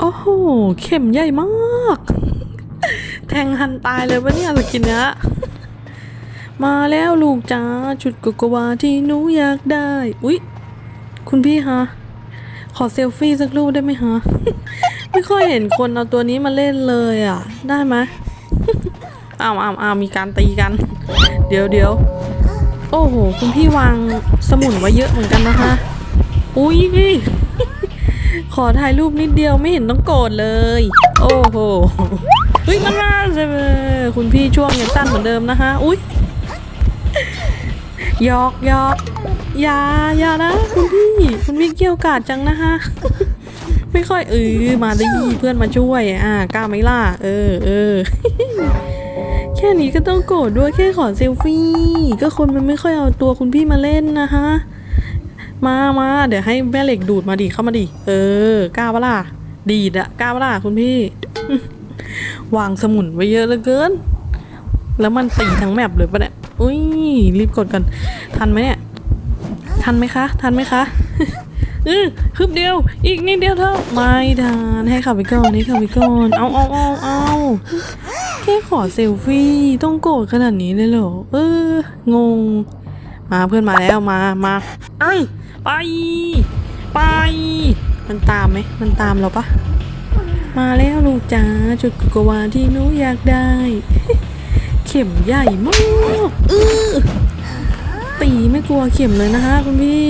โอ้โห เข็มใหญ่มาก แทงหันตายเลยปะเนี่ยสกินเนี้ยมาแล้วลูกจ้าชุดกโกวาที่หนูอยากได้ อุ๊ย คุณพี่ฮะ ขอเซลฟี่สักรูปได้ไหมฮะ ไม่ค่อยเห็นคนเอาตัวนี้มาเล่นเลยอะ ได้ไหมอ้าวอ้าวอ้าวมีการตีกัน เดี๋ยวเดี๋ยวโอ้โห คุณพี่วางสมุนไว้เยอะเหมือนกันนะคะ อุ๊ย ขอถ่ายรูปนิดเดียวไม่เห็นต้องโกรธเลย โอ้โหเฮ้ยมันมาใช่ไหมคุณพี่ช่วงยังสั้นเหมือนเดิมนะคะอุ๊ยยอกยอกอย่าอย่านะคุณพี่คุณพี่เกี่ยวกาดจังนะคะไม่ค่อยเออมาดิเพื่อนมาช่วย อ่ากล้าไหมล่ะเออเออแค่นี้ก็ต้องโกรธด้วยแค่ขอเซลฟี่ ก็คนมันไม่ค่อยเอาตัวคุณพี่มาเล่นนะคะ มามาเดี๋ยวให้แม่เหล็กดูดมาดิเข้ามาดิเออกล้าปะล่ะดีดอะกล้าปะล่ะคุณพี่ วางสมุนไว้เยอะเหลือเกิน แล้วมันตีทั้งแมปเลยปะเนี่ยอุ้ยรีบกดกัน ทันไหมเนี่ย ทันไหมคะ ทันไหมคะเออฮึบเดียว อีกนิดเดียวเท่าไม่ทันให้ขับไปก่อนให้ขับไปก่อนเอาเอาเอาเอาแค่ขอเซลฟี่ต้องโกรธขนาดนี้เลยเหรอเอองง มาเพื่อนมาแล้วมามาเอ้ย ไป ไป มันตามไหม มันตามเราปะมาแล้วลูกจ๋าจุดโกโกวาที่หนูอยากได้ เข็มใหญ่มากเออตีไม่กลัวเข็มเลยนะคะคุณพี่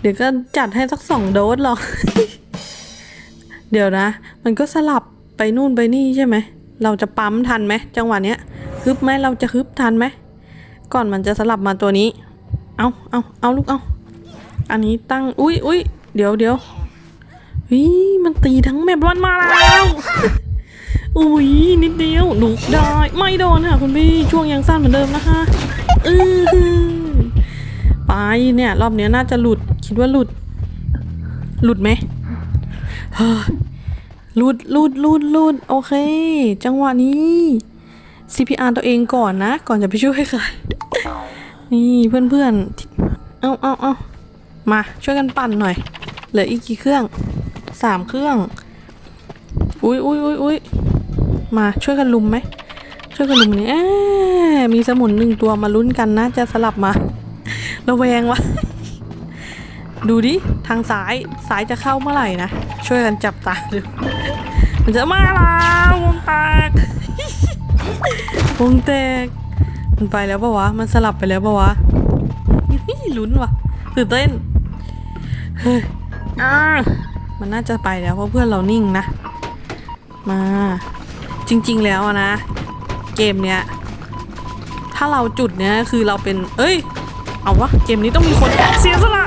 เดี๋ยวก็จัดให้สักสองโดสหรอก เดี๋ยวนะ มันก็สลับไปนู่นไปนี่ใช่ไหม เราจะปั๊มทันไหมจังหวะเนี้ยฮึบไหมเราจะฮึบทันไหม ก่อนมันจะสลับมาตัวนี้ เอาเอาเอาลูกเอาอันนี้ตั้ง อุ้ยอุ้ยเดี๋ยวเดี๋ยวเฮ้ยมันตีทั้งแมปมันมาแล้วอุ้ยนิดเดียวหนุกได้ ไม่โดนค่ะคุณพี่ช่วงยังสั้นเหมือนเดิมนะคะอืออไปเนี่ย รอบเนี้ยน่าจะหลุด คิดว่าหลุด หลุดไหมเฮ้ยหลุดหลุดหลุดหลุดโอเค จังหวะนี้ CPR ตัวเองก่อนนะ ก่อนจะไปช่วยใคร นี่เพื่อนๆ เอาเอาเอามาช่วยกันปั่นหน่อย เหลืออีกกี่เครื่องสามเครื่อง อุ้ยอุ้ยอุ้ยอุ้ยมาช่วยกันลุมไหม ช่วยกันลุมนี่มีสมุนหนึ่งตัวมาลุ้นกันนะ จะสลับมา ระแวงวะ ดูดิ ทางซ้ายซ้ายจะเข้าเมื่อไหร่นะ ช่วยกันจับตาดู มันจะมาแล้ววงแตกวงแตก มันไปแล้วปะวะ มันสลับไปแล้วปะวะลุ้นว่ะตื่นเต้นเฮ้ยอ่ามันน่าจะไปแล้วเพราะเพื่อนเรานิ่งนะ มา จริง ๆ แล้วนะ เกมเนี้ย ถ้าเราจุดเนี้ยคือเราเป็น เอ้ย เอาวะ เกมนี้ต้องมีคนเสียสละ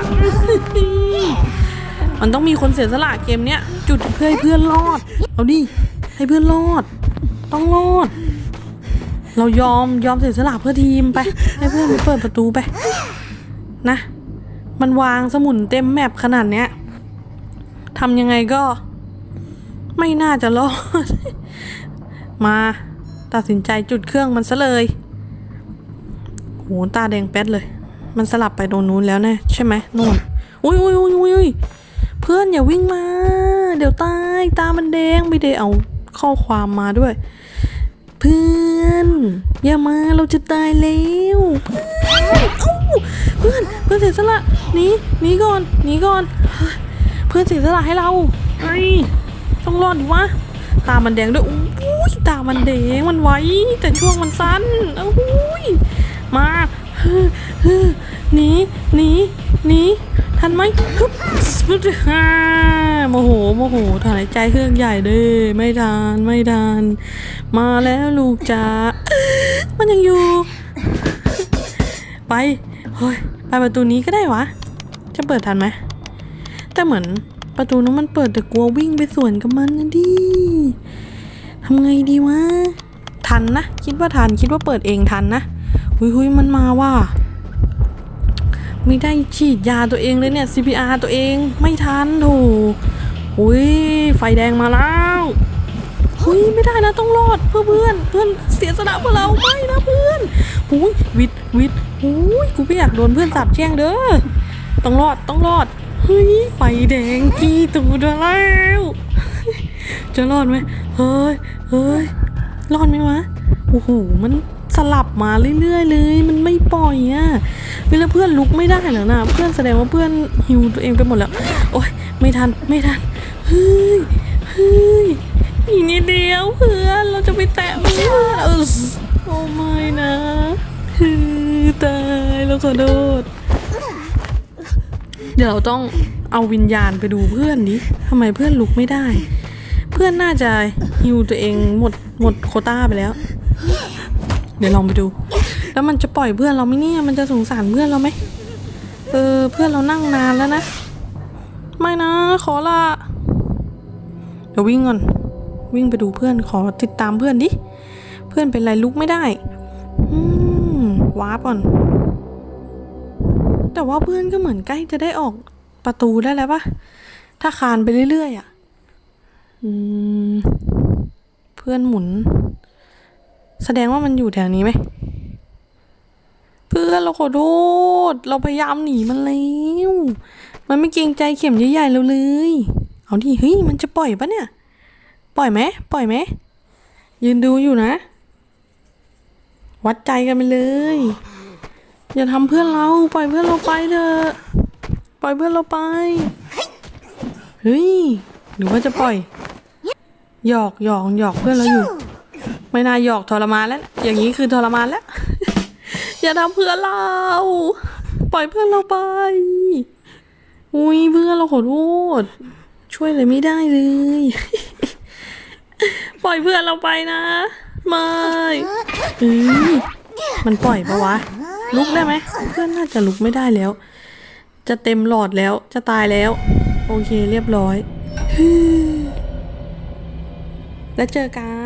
มันต้องมีคนเสียสละเกมเนี้ย จุดเพื่อให้เพื่อนรอด เอาดิ ให้เพื่อนรอด ต้องรอด เรายอมยอมเสียสละเพื่อทีมไป ให้เพื่อนมันเปิดประตูไป นะ มันวางสมุนเต็มแมปขนาดเนี้ยทำยังไงก็ ไม่น่าจะรอด มาตัดสินใจจุดเครื่องมันซะเลยโหตาแดงแป๊ดเลย มันสลับไปตรงนู้นแล้วแน่ใช่ไหมนู่นอุ้ยอุ้ยอุ้ยอุ้ยอุ้ยเพื่อนอย่าวิ่งมา เดี๋ยวตายตามันแดงไม่ได้เอาข้อความมาด้วยเพื่อนอย่ามาเราจะตายแล้วเพื่อนเพื่อนเสียสละหนีหนีก่อนหนีก่อน เพื่อนเสียสละให้เราไอ้ต้องรอดดิวะตามันแดงด้วยอุ้ยตามันแดงมันไวแต่ช่วงมันสั้นเอ้ยมาหนีหนีหนี ทันไหมฮึบฮึบฮ่าโมโหโมโหถอนหายใจเครื่องใหญ่เด้ไม่ทันไม่ทันมาแล้วลูกจ๋ามันยังอยู่ ไปเฮ้ยไปประตูนี้ก็ได้วะ จะเปิดทันไหมแต่เหมือนประตูนั้นมันเปิดแต่กลัววิ่งไปสวนกับมันนะดิทำไงดีวะ ทันนะ คิดว่าทันคิดว่าเปิดเองทันนะ หุยหุยมันมาว่ะ ไม่ได้ฉีดยาตัวเองเลยเนี่ย CPR ตัวเองไม่ทันโถหุยไฟแดงมาแล้วเฮ้ยไม่ได้นะต้องรอดเพื่อเพื่อนเพื่อนเสียสละเพื่อเราไม่นะเพื่อนหูยวิทย์วิทย์หูยกูไม่อยากโดนเพื่อนสาบแช่งเด้อต้องรอดต้องรอดเฮ้ยไฟแดงกี้ตูดมาแล้วจะรอดไหมเฮ้ยเฮ้ยรอดไหมวะโอ้โหมันสลับมาเรื่อยๆเลย มันไม่ปล่อยอะ่ะเวลาเพื่อนลุกไม่ได้แล้วนะเพื่อนแสดงว่าเพื่อนหิวตัวเองไปหมดแล้ว โอ๊ยไม่ทันไม่ทันเฮ้ยเฮ้ยอีกนิดเดียวเพื่อนเราจะไปแตะมันเออโอ้ไม่นะฮือตายแล้วขอโทษเดี๋ยวเราต้องเอาวิญญาณไปดูเพื่อนดิทำไมเพื่อนลุกไม่ได้ เพื่อนน่าจะฮิวตัวเองหมดหมดโคต้าไปแล้ว เดี๋ยวลองไปดู แล้วมันจะปล่อยเพื่อนเราไหมเนี่ย มันจะสงสารเพื่อนเราไหมเออ เพื่อนเรานั่งนานแล้วนะ ไม่นะ ขอละเดี๋ยววิ่งก่อน วิ่งไปดูเพื่อน ขอติดตามเพื่อนดิ เพื่อนเป็นไรลุกไม่ได้อวาร์ปก่อน แต่ว่าเพื่อนก็เหมือนใกล้จะได้ออกประตูได้แล้วปะถ้าคานไปเรื่อยๆอะเพื่อนหมุน แสดงว่ามันอยู่แถวนี้ไหม เพื่อนเราขอโทษ เราพยายามหนีมันแล้ว มันไม่เกรงใจเข็มใหญ่ๆเราเลย เอาดิเฮ้ยมันจะปล่อยปะเนี่ย ปล่อยไหมปล่อยไหมยืนดูอยู่นะ วัดใจกันไปเลย อย่าทำเพื่อนเราปล่อยเพื่อนเราไปเถอะปล่อยเพื่อนเราไปเฮ้ยหรือว่าจะปล่อย หยอกหยอกหยอกเพื่อนเราอยู่ ไม่น่าหยอกทรมานแล้ว อย่างนี้คือทรมานแล้ว อย่าทำเพื่อเรา ปล่อยเพื่อนเราไป อุ้ยเพื่อนเราขอโทษ ช่วยเลยไม่ได้เลย ปล่อยเพื่อนเราไปนะ ไม่เอ้ยมันปล่อยปะวะ ลุกได้ไหม เพื่อนน่าจะลุกไม่ได้แล้ว จะเต็มหลอดแล้ว จะตายแล้ว โอเคเรียบร้อย แล้วเจอกัน